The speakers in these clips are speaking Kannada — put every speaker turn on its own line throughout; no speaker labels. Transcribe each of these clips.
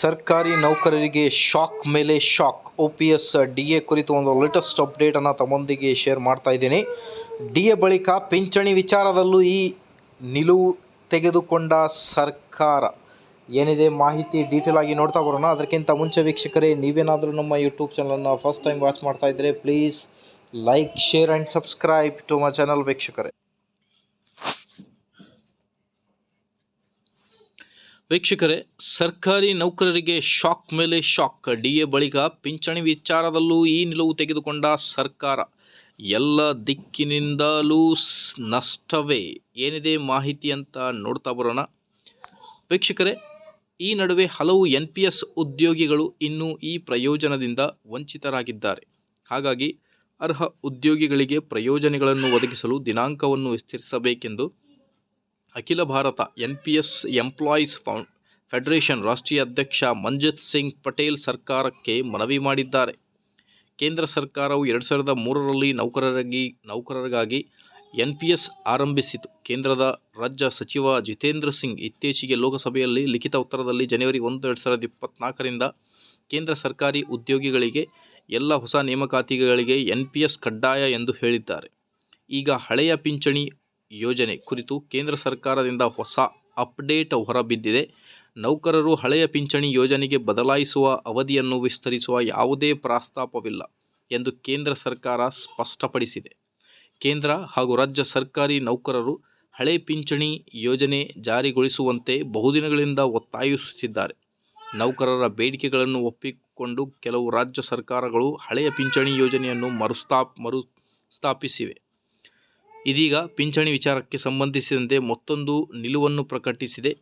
ಸರ್ಕಾರಿ ನೌಕರರಿಗೆ ಶಾಕ್ ಮೇಲೆ shock. O P S D A ಕುರಿತು ಒಂದು ಲೇಟೆಸ್ಟ್ ಅಪ್ಡೇಟನ್ನು ತಮ್ಮೊಂದಿಗೆ ಶೇರ್ ಮಾಡ್ತಾ ಇದ್ದೀನಿ. ಡಿ ಎ ಬಳಿಕ ಪಿಂಚಣಿ ವಿಚಾರದಲ್ಲೂ ಈ ನಿಲುವು ತೆಗೆದುಕೊಂಡ ಸರ್ಕಾರ. ಏನಿದೆ ಮಾಹಿತಿ ಡೀಟೇಲ್ ಆಗಿ ನೋಡ್ತಾ ಬರೋಣ. ಅದಕ್ಕಿಂತ ಮುಂಚೆ ವೀಕ್ಷಕರೇ, ನೀವೇನಾದರೂ ನಮ್ಮ ಯೂಟ್ಯೂಬ್ ಚಾನಲನ್ನು ಫಸ್ಟ್ ಟೈಮ್ ವಾಚ್ ಮಾಡ್ತಾ ಇದ್ದರೆ please like share and subscribe to my channel ವೀಕ್ಷಕರೇ. ವೀಕ್ಷಕರೇ, ಸರ್ಕಾರಿ ನೌಕರರಿಗೆ ಶಾಕ್ ಮೇಲೆ ಶಾಕ್. ಡಿ ಎ ಬಳಿಕ ಪಿಂಚಣಿ ವಿಚಾರದಲ್ಲೂ ಈ ನಿಲುವು ತೆಗೆದುಕೊಂಡ ಸರ್ಕಾರ. ಎಲ್ಲ ದಿಕ್ಕಿನಿಂದಲೂ ನಷ್ಟವೇ ಏನಿದೆ ಮಾಹಿತಿ ಅಂತ ನೋಡ್ತಾ ಬರೋಣ. ವೀಕ್ಷಕರೇ, ಈ ನಡುವೆ ಹಲವು ಎನ್ ಪಿ ಎಸ್ ಉದ್ಯೋಗಿಗಳು ಇನ್ನೂ ಈ ಪ್ರಯೋಜನದಿಂದ ವಂಚಿತರಾಗಿದ್ದಾರೆ. ಹಾಗಾಗಿ ಅರ್ಹ ಉದ್ಯೋಗಿಗಳಿಗೆ ಪ್ರಯೋಜನಗಳನ್ನು ಒದಗಿಸಲು ದಿನಾಂಕವನ್ನು ವಿಸ್ತರಿಸಬೇಕೆಂದು ಅಖಿಲ Bharat N P S employees fund federation ರಾಷ್ಟ್ರೀಯ ಅಧ್ಯಕ್ಷ ಮಂಜಿತ್ ಸಿಂಗ್ ಪಟೇಲ್ ಸರ್ಕಾರಕ್ಕೆ ಮನವಿ ಮಾಡಿದ್ದಾರೆ. ಕೇಂದ್ರ ಸರ್ಕಾರವು ಎರಡು ಸಾವಿರದ ಮೂರರಲ್ಲಿ ನೌಕರರಾಗಿ, ನೌಕರರಿಗಾಗಿ ಎನ್ ಪಿ ಎಸ್ ಆರಂಭಿಸಿತು. ಕೇಂದ್ರದ ರಾಜ್ಯ ಸಚಿವ ಜಿತೇಂದ್ರ ಸಿಂಗ್ ಇತ್ತೀಚೆಗೆ ಲೋಕಸಭೆಯಲ್ಲಿ ಲಿಖಿತ ಉತ್ತರದಲ್ಲಿ ಜನವರಿ ಒಂದು, ಎರಡು ಸಾವಿರದ ಇಪ್ಪತ್ತ್ನಾಲ್ಕರಿಂದ ಕೇಂದ್ರ ಸರ್ಕಾರಿ ಉದ್ಯೋಗಿಗಳಿಗೆ ಎಲ್ಲ ಹೊಸ ನೇಮಕಾತಿಗಳಿಗೆ ಎನ್ ಪಿ ಎಸ್ ಕಡ್ಡಾಯ ಎಂದು ಹೇಳಿದ್ದಾರೆ. ಈಗ ಹಳೆಯ ಪಿಂಚಣಿ ಯೋಜನೆ ಕುರಿತು ಕೇಂದ್ರ ಸರ್ಕಾರದಿಂದ ಹೊಸ ಅಪ್ಡೇಟ್ ಹೊರಬಿದ್ದಿದೆ. ನೌಕರರು ಹಳೆಯ ಪಿಂಚಣಿ ಯೋಜನೆಗೆ ಬದಲಾಯಿಸುವ ಅವಧಿಯನ್ನು ವಿಸ್ತರಿಸುವ ಯಾವುದೇ ಪ್ರಸ್ತಾಪವಿಲ್ಲ ಎಂದು ಕೇಂದ್ರ ಸರ್ಕಾರ ಸ್ಪಷ್ಟಪಡಿಸಿದೆ. ಕೇಂದ್ರ ಹಾಗೂ ರಾಜ್ಯ ಸರ್ಕಾರಿ ನೌಕರರು ಹಳೆ ಪಿಂಚಣಿ ಯೋಜನೆ ಜಾರಿಗೊಳಿಸುವಂತೆ ಬಹುದಿನಗಳಿಂದ ಒತ್ತಾಯಿಸುತ್ತಿದ್ದಾರೆ. ನೌಕರರ ಬೇಡಿಕೆಗಳನ್ನು ಒಪ್ಪಿಕೊಂಡು ಕೆಲವು ರಾಜ್ಯ ಸರ್ಕಾರಗಳು ಹಳೆಯ ಪಿಂಚಣಿ ಯೋಜನೆಯನ್ನು ಮರುಸ್ಥಾಪ್, ಮರುಸ್ಥಾಪಿಸಿವೆ. ಇದೀಗ ಪಿಂಚಣಿ ವಿಚಾರಕ್ಕೆ ಸಂಬಂಧಿಸಿದಂತೆ ಮತ್ತೊಂದು ನಿಲುವನ್ನು ಪ್ರಕಟಿಸಿದೆ.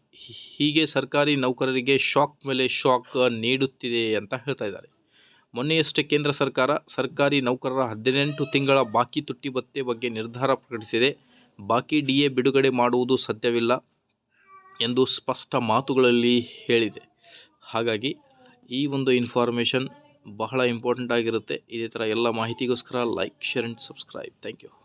ಹೀಗೆ ಸರ್ಕಾರಿ ನೌಕರರಿಗೆ ಶಾಕ್ ಮೇಲೆ ಶಾಕ್ ನೀಡುತ್ತಿದೆ ಅಂತ ಹೇಳ್ತಾ ಇದ್ದಾರೆ. ಮೊನ್ನೆಯಷ್ಟೇ ಕೇಂದ್ರ ಸರ್ಕಾರ ಸರ್ಕಾರಿ ನೌಕರರ ಹದಿನೆಂಟು ತಿಂಗಳ ಬಾಕಿ ತುಟ್ಟಿ ಭತ್ತೆ ಬಗ್ಗೆ ನಿರ್ಧಾರ ಪ್ರಕಟಿಸಿದೆ. ಬಾಕಿ ಡಿ ಎ ಬಿಡುಗಡೆ ಮಾಡುವುದು ಸಾಧ್ಯವಿಲ್ಲ ಎಂದು ಸ್ಪಷ್ಟ ಮಾತುಗಳಲ್ಲಿ ಹೇಳಿದೆ. ಹಾಗಾಗಿ ಈ ಒಂದು ಇನ್ಫಾರ್ಮೇಷನ್ ಬಹಳ ಇಂಪಾರ್ಟೆಂಟ್ ಆಗಿರುತ್ತೆ. ಇದೇ ಥರ ಎಲ್ಲ ಮಾಹಿತಿಗೋಸ್ಕರ like, share and subscribe. Thank you.